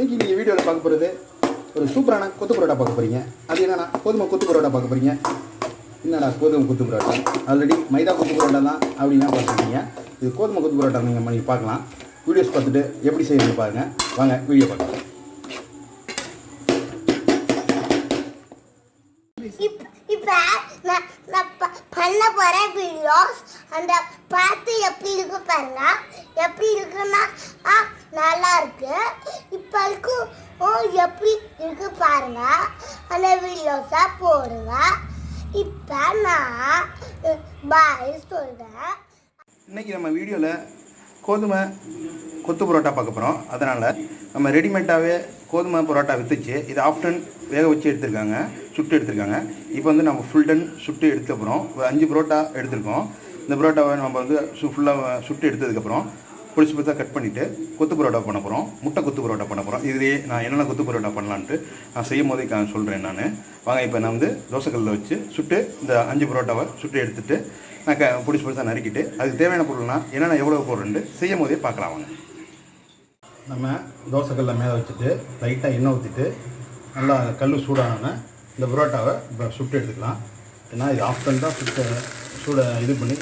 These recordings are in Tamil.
இன்றைக்கி நீங்கள் வீடியோவில் பார்க்க போகிறது ஒரு சூப்பரான கொத்து பரோட்டா பார்க்க போகிறீங்க அது என்னடா கோதுமை கொத்து பரோட்டா பார்க்க போகிறீங்க என்னடா கோதுமை கொத்து பரோட்டா? ஆல்ரெடி மைதா கொத்து பரோட்டா தான் அப்படின்னா பார்த்துருக்கீங்க. இது கோதுமை கொத்து பரோட்டா நீங்கள் நீங்கள் பார்க்கலாம். வீடியோஸ் பார்த்துட்டு எப்படி செய்யணும்னு பாருங்கள் வாங்க வீடியோ பார்க்கலாம். பண்ண போற வீடியோஸ் அந்த பார்த்து எப்படி இருக்கு பாருங்க. எப்படி இருக்குன்னா நல்லா இருக்கு. இப்போ ஓ எப்படி இருக்கு பாருங்க. அந்த வீடியோஸை போடுங்க. இப்போ நான் பாய் சொல்றேன். இன்றைக்கி நம்ம வீடியோவில் கோதுமை கொத்து பரோட்டா பார்க்க போகிறோம் அதனால் நம்ம ரெடிமேட்டாகவே கோதுமை பரோட்டா விற்றுச்சு இது ஆஃப்டன் வேக வச்சு எடுத்திருக்காங்க சுட்டு எடுத்திருக்காங்க. இப்போ வந்து நம்ம ஃபுல் டன் சுட்டு எடுத்த அப்புறம் ஒரு அஞ்சு பரோட்டா எடுத்திருக்கோம். இந்த பரோட்டாவை நம்ம வந்து சு ஃபுல்லாக சுட்டு எடுத்ததுக்கப்புறம் பொடிசு பொடிசாக கட் பண்ணிவிட்டு கொத்து பரோட்டா பண்ண போகிறோம் முட்டை கொத்து பரோட்டா பண்ண போகிறோம் இதுலேயே நான் என்னென்ன கொத்து பரோட்டா பண்ணலான்ட்டு நான் செய்யும் போதே கா- சொல்கிறேன் நான். வாங்க இப்போ நான் வந்து தோசைக்கல்லில் வச்சு சுட்டு இந்த அஞ்சு பரோட்டாவை சுட்டு எடுத்துகிட்டு நான் க பிடிச்சி பிடிச்சா நறுக்கிட்டு அதுக்கு தேவையான பொருள்னா என்னென்ன எவ்வளோ போடுறேன்ட்டு செய்யும் போதே பார்க்கலாம் வாங்க. நம்ம தோசைக்கல்லை மேலே வச்சுட்டு லைட்டாக எண்ணெய் ஊற்றிட்டு நல்லா கல் சூடான இந்த பரோட்டாவை இப்போ சுட்டு எடுத்துக்கலாம். ஏன்னா இது ஆஃப்டன் தான் சுட்ட சூட இது பண்ணி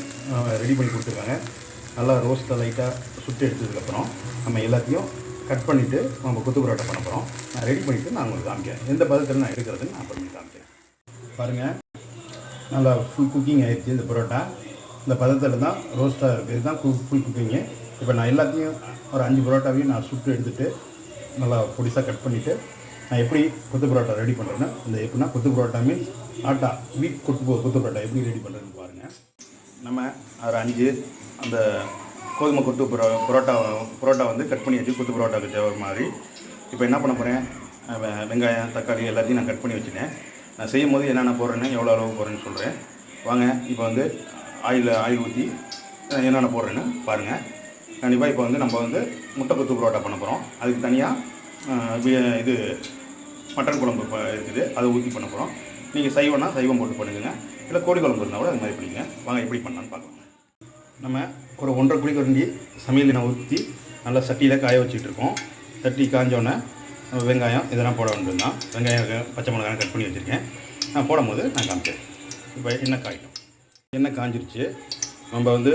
ரெடி பண்ணி கொடுத்துருக்காங்க. நல்லா ரோஸ்ட்டை லைட்டாக சுட்டு எடுத்ததுக்கப்புறம் நம்ம எல்லாத்தையும் கட் பண்ணிவிட்டு நம்ம கொத்து பரோட்டா பண்ண போகிறோம் நான் ரெடி பண்ணிவிட்டு நான் உங்களுக்கு காமிக்கிறேன். எந்த பதத்தில் நான் எடுக்கிறதுன்னு நான் பண்ணி காமிக்கிறேன். பாருங்கள் நல்லா ஃபுல் குக்கிங் ஆகிடுச்சு இந்த பரோட்டா. இந்த பதத்தில் தான் ரோஸ்ட்டாக இருக்குது இதுதான் ஃபுல் குக்கிங்கு இப்போ நான் எல்லாத்தையும் ஒரு அஞ்சு பரோட்டாவையும் நான் சுட்டு எடுத்துகிட்டு நல்லா பொடிசாக கட் பண்ணிவிட்டு நான் எப்படி கொத்து பரோட்டா ரெடி பண்ணுறேன்னா இந்த எப்படின்னா கொத்து பரோட்டா மீன்ஸ் ஆட்டா வீட் கொத்து கொத்து பரோட்டா எப்படி ரெடி பண்ணுறதுன்னு பாருங்கள் நம்ம ஒரு அஞ்சு அந்த கோதுமை கொத்து பரோ புரோட்டா பரோட்டா வந்து கட் பண்ணி வச்சு கொத்து புரோட்டாவுக்கு தேவை மாதிரி. இப்போ என்ன பண்ண போகிறேன் வெங்காயம் தக்காளி எல்லாத்தையும் நான் கட் பண்ணி வச்சுட்டேன். நான் செய்யும் போது என்னென்ன போடுறேன்னு எவ்வளோ அளவு போடுறேன்னு சொல்கிறேன் வாங்க இப்போ வந்து ஆயில் ஆயில் ஊற்றி என்னென்ன போடுறேன்னு பாருங்கள் கண்டிப்பாக இப்போ வந்து நம்ம வந்து முட்டை கொத்து புரோட்டா பண்ண போகிறோம் அதுக்கு தனியாக இது மட்டன் குழம்பு இப்போ இருக்குது. அதை ஊற்றி பண்ண போகிறோம் நீங்கள் சைவம்னா சைவம் போட்டு பண்ணுங்க. இல்லை கோழி குழம்பு இருந்தால் கூட அது மாதிரி பண்ணிக்கங்க. வாங்க எப்படி பண்ணலான்னு பார்க்கலாம். நம்ம ஒரு ஒன்றரை குழி கரண்டி சமையல் எண்ணெய் ஊற்றி நல்லா சட்டியில் காய வச்சுட்ருக்கோம் தட்டி காஞ்சோன்னே நம்ம வெங்காயம் இதெல்லாம் போட வேண்டியது தான் வெங்காயம் பச்சை மிளகாய் கட் பண்ணி வச்சுருக்கேன். நான் போடும்போது நான் காமிச்சேன் இப்போ எண்ணெய் காயிட்டோம். எண்ணெய் காஞ்சிருச்சு. நம்ம வந்து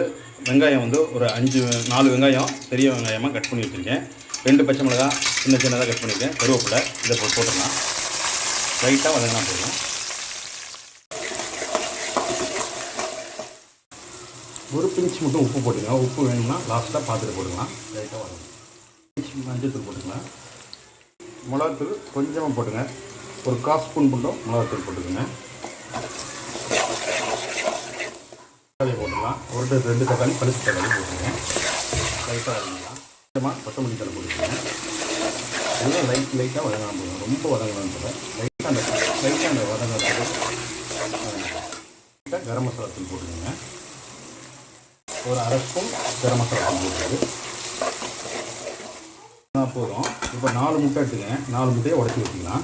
வெங்காயம் வந்து ஒரு அஞ்சு நாலு வெங்காயம் பெரிய வெங்காயமாக கட் பண்ணி வச்சுருக்கேன். ரெண்டு பச்சை மிளகாய் சின்ன சின்னதாக கட் பண்ணியிருக்கேன். கருவேப்பிலை இதை போட்டு போட்டுடலாம். லைட்டாக வதங்கினா போதும். ஒரு பிஞ்ச் மட்டும் உப்பு போட்டுக்கலாம் உப்பு வேணும்னா லாஸ்ட்டாக பார்த்துட்டு போட்டுக்கலாம். லைட்டாக வரும் பிஞ்ச் மஞ்சத்தூள் போட்டுக்கலாம் மிளகாத்தூள் கொஞ்சமாக போட்டுங்க. ஒரு கால் ஸ்பூன் மட்டும் மிளகாத்தூள் போட்டுக்கோங்க. தக்காளி போட்டுக்கலாம். ஒரு ரெண்டு தக்காளி பழுத்து தக்காளி போட்டுக்கோங்க. லைட்டாக இறங்கிக்கலாம் கொஞ்சமாக கொத்தமல்லி தலை போட்டுக்கோங்க. எல்லாம் லைட் லைட்டாக வதங்கலாம் போதும் ரொம்ப வதங்கலாம் போல. லைட்டாக அந்த லைட்டாக அந்த வதங்கிறது லைட்டாக கரம் மசாலா தூள் போட்டுக்கோங்க. ஒரு அரை ஸ்பூன் கரம் மசாலா தூள் போதும். இப்போ நாலு முட்டை எடுத்துக்கங்க நாலு முட்டையை உடச்சி ஊற்றிக்கலாம்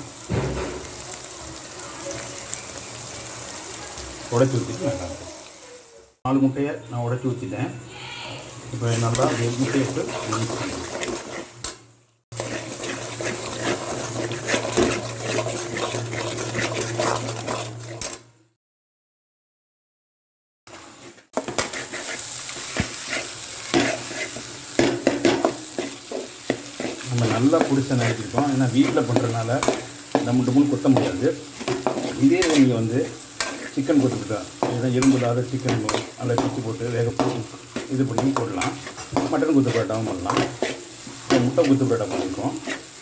உடச்சி ஊற்றிட்டு நான் நாலு முட்டையை நான் உடச்சி ஊற்றிட்டேன் இப்போ நல்லா முட்டையை விட்டு mix பண்ணிக்கலாம். நம்ம நல்லா பிடிச்ச நினைச்சிருக்கோம். ஏன்னா வீட்டில் பண்ணுறதுனால நம்ம டம்முன்னு கொத்த முடியாது. இதே நீங்கள் வந்து சிக்கன் கொத்துக்கிட்டா இதுதான் எலும்பு இல்லாத சிக்கன் நல்லா பிச்சு போட்டு வேக போட்டு இது பண்ணி போடலாம். மட்டன் குத்து பரோட்டாவும் பண்ணலாம். இப்போ முட்டை குத்து பரோட்டா பண்ணியிருக்கோம்.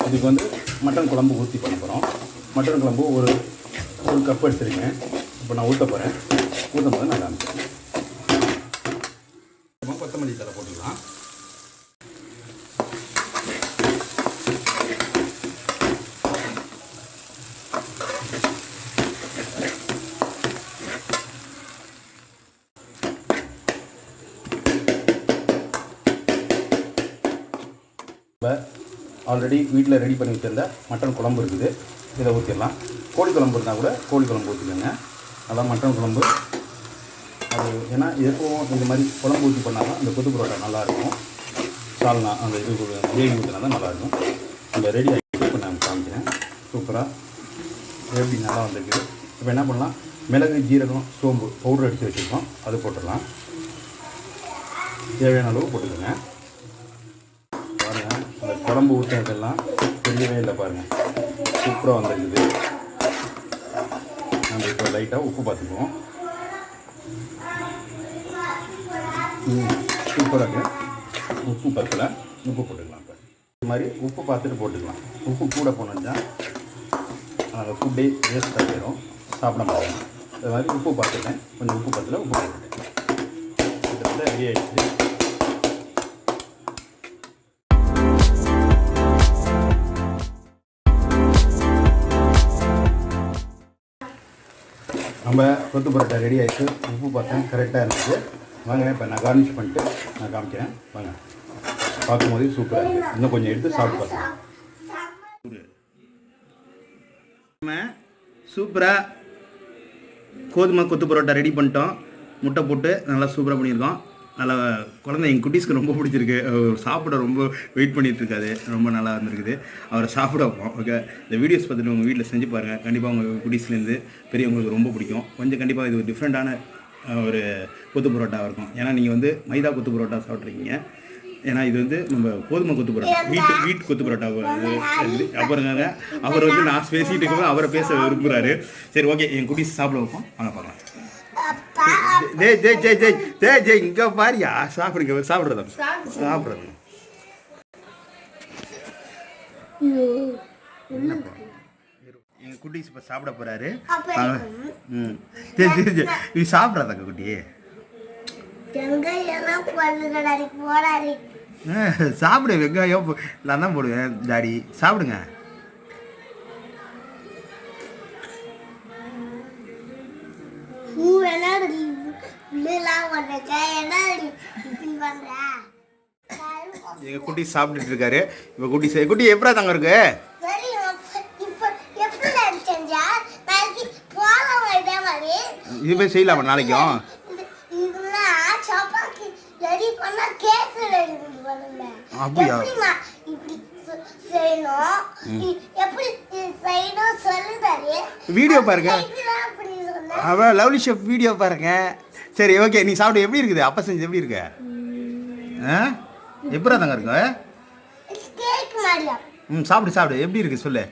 இதுக்கு வந்து மட்டன் குழம்பு ஊற்றி பண்ண போகிறோம் மட்டன் குழம்பு ஒரு ஒரு கப் எடுத்துருக்கேன் இப்போ நான் ஊற்ற போகிறேன் ஊற்றும் போது நான் காமிக்கிறேன் அப்புறம் கொத்தமல்லி தலை போட்டுக்கலாம் இப்போ ஆல்ரெடி வீட்டில் ரெடி பண்ணி வச்சுருந்த மட்டன் குழம்பு இருக்குது. இதை ஊற்றிடலாம் கோழி குழம்பு இருந்தால் கூட கோழி குழம்பு ஊற்றிக்கோங்க அதான் மட்டன் குழம்பு. அது ஏன்னா எப்பவும் இந்த மாதிரி குழம்பு ஊற்றி பண்ணால் தான் அந்த கொத்து புரோட்டா நல்லாயிருக்கும். சால்னா அந்த இது கிரேவி ஊற்றினா தான் நல்லாயிருக்கும். அந்த ரெடி ஆகி சூப்பராக எப்படி நல்லா வந்திருக்கு. இப்போ என்ன பண்ணலாம்? மிளகு ஜீரகம் சோம்பு பவுடர் அடித்து வச்சுருக்கோம். அது போட்டுடலாம். தேவையான அளவு போட்டுக்கோங்க. இந்த குழம்பு ஊற்றினதெல்லாம் தெரியவே இல்லை பாருங்கள் சூப்பராக வந்துருக்குது. நம்ம இப்போ லைட்டாக உப்பு பார்த்துக்குவோம். சூப்பராக உப்பு பத்தல. உப்பு போட்டுக்கலாம் இப்போ. இது மாதிரி உப்பு பார்த்துட்டு போட்டுக்கலாம். உப்பு கூட போனோம்னா நாங்கள் ஃபுட்டே வேஸ்ட் ஆகிடும் சாப்பிட மாட்டோம். அது மாதிரி உப்பு பார்த்துட்டேன். கொஞ்சம் உப்பு பத்தல உப்பு போட்டுட்டேன். கிட்டத்தட்ட ரெடி ஆகிடுச்சு நம்ம கொத்து பரோட்டா ரெடி ஆகிட்டு உப்பு பார்த்தேன் கரெக்டாக இருந்துச்சு. வாங்க இப்போ நான் கார்னிஷ் பண்ணிட்டு நான் காமிக்கிறேன். வாங்க. பார்க்கும்போது சூப்பராக இருக்குது இன்னும் கொஞ்சம் எடுத்து சாப்பிட்டு பார்த்தேன் சூப்பராக கோதுமை கொத்து பரோட்டா ரெடி பண்ணிட்டோம். முட்டை போட்டு நல்லா சூப்பராக பண்ணியிருக்கோம். நல்லா குழந்தை எங்கள் குட்டீஸ்க்கு ரொம்ப பிடிச்சிருக்கு. சாப்பிட ரொம்ப வெயிட் பண்ணிகிட்ருக்காது ரொம்ப நல்லா இருந்திருக்குது. அவரை சாப்பிட வைப்போம் ஓகே இந்த வீடியோஸ் பார்த்துட்டு உங்கள் வீட்டில் செஞ்சு பாருங்கள் கண்டிப்பாக உங்கள் குட்டீஸ்லேருந்து பெரியவங்களுக்கு ரொம்ப பிடிக்கும். கொஞ்சம் கண்டிப்பாக இது ஒரு டிஃப்ரெண்ட்டான ஒரு கொத்து பரோட்டாவாக இருக்கும். ஏன்னா நீங்கள் வந்து மைதா கொத்து பரோட்டா சாப்பிட்ருக்கீங்க ஏன்னா இது வந்து நம்ம கோதுமை கொத்து பரோட்டா வீட்டு வீட்டு கொத்து பரோட்டா இது அப்புறங்க அவர் வந்து நான் பேசிகிட்டு இருக்கும்போது அவரை பேச விரும்புகிறாரு சரி ஓகே என் குட்டீஸ் சாப்பிட வைப்போம். வாங்க பார்க்கலாம். ஜெய் ஜெய் ஜெய் ஜெய் ஜெய் ஜெய் இங்கே பாரியா. சாப்பிடுங்க சாப்பிட்றது சாப்பிட்றது. எங்கள் குட்டீஸ் இப்போ சாப்பிட போகிறாரு ம். சரி சரி சரி. நீ சாப்பிட்றதாங்க குட்டி. சாப்பிடு வெங்காயம் நான் தான் போடுவேன் டாடி. சாப்பிடுங்க. எங்கள் குட்டி சாப்பிட்டுட்டு இருக்காரு. இப்போ குட்டி சே- குட்டி எப்படா தாங்க இருக்கு? சரி இதே போய் செய்யலாமா நாளைக்கும்? அப்படியா? வீடியோ பாருங்க. அவன் லவ்லி ஷெஃப் வீடியோ பாருங்க. சரி ஓகே நீ சாப்பிடு. எப்படி இருக்குது? அப்பா செஞ்சு எப்படி இருக்கு? ஆ? எப்படா தாங்க இருக்கு? ம் சாப்பிடு சாப்பிடு. எப்படி இருக்கு சொல்லு.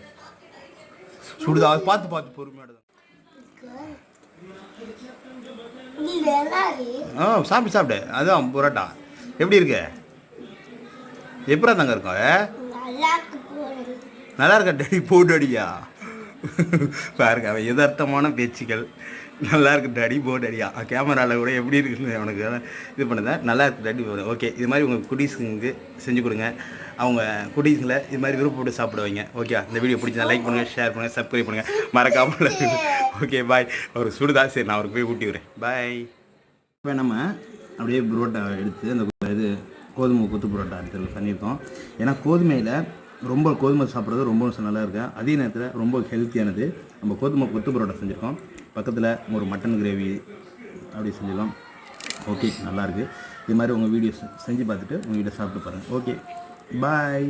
சுடுதா அது பார்த்து பார்த்து என்னது ஆ சாப்பிடு சாப்பிடு. அதுதான் புரோட்டா. எப்படி இருக்கு? எப்படா தாங்க இருக்கும் நல்லா இருக்கு போடுது நல்லா இருக்கா? டேடி போட்டு அடியா பாருங்க அவன் எதார்த்தமான பேச்சுக்கள். நல்லா இருக்கு டாடி போட் அடியா கேமராவில் கூட எப்படி இருக்குன்னு அவனுக்கு இது பண்ணுதேன் நல்லா இருக்கு டாடி ஓகே இது மாதிரி உங்கள் குட்டீஸுங்களுக்கு செஞ்சு கொடுங்க. அவங்க குட்டீஸுங்களை இது மாதிரி விருப்பப்பட்டு சாப்பிட வைங்க ஓகே இந்த வீடியோ பிடிச்சா லைக் பண்ணுங்கள் ஷேர் பண்ணுங்கள் சப்ஸ்கிரைப் பண்ணுங்கள் மறக்காமல் ஓகே பாய் அவர் சுடுதா சரி நான் அவருக்கு போய் ஊட்டி விடுறேன். பாய் இப்போ நம்ம அப்படியே புரோட்டா எடுத்து அந்த இது கோதுமை கொத்து புரோட்டா எடுத்து பண்ணியிருக்கோம். ஏன்னா கோதுமையில் ரொம்ப கோதுமை சாப்பிட்றது ரொம்ப நல்லா இருக்கு? அதே நேரத்தில் ரொம்ப ஹெல்த்தியானது நம்ம கோதுமை கொத்து புரோட்டா செஞ்சுருக்கோம். பக்கத்தில் ஒரு மட்டன் கிரேவி அப்படி செஞ்சிடலாம். ஓகே நல்லாயிருக்கு இது மாதிரி உங்கள் வீடியோஸ் செஞ்சு பார்த்துட்டு உங்கள் வீடியோ சாப்பிட்டு பாருங்கள் ஓகே பாய்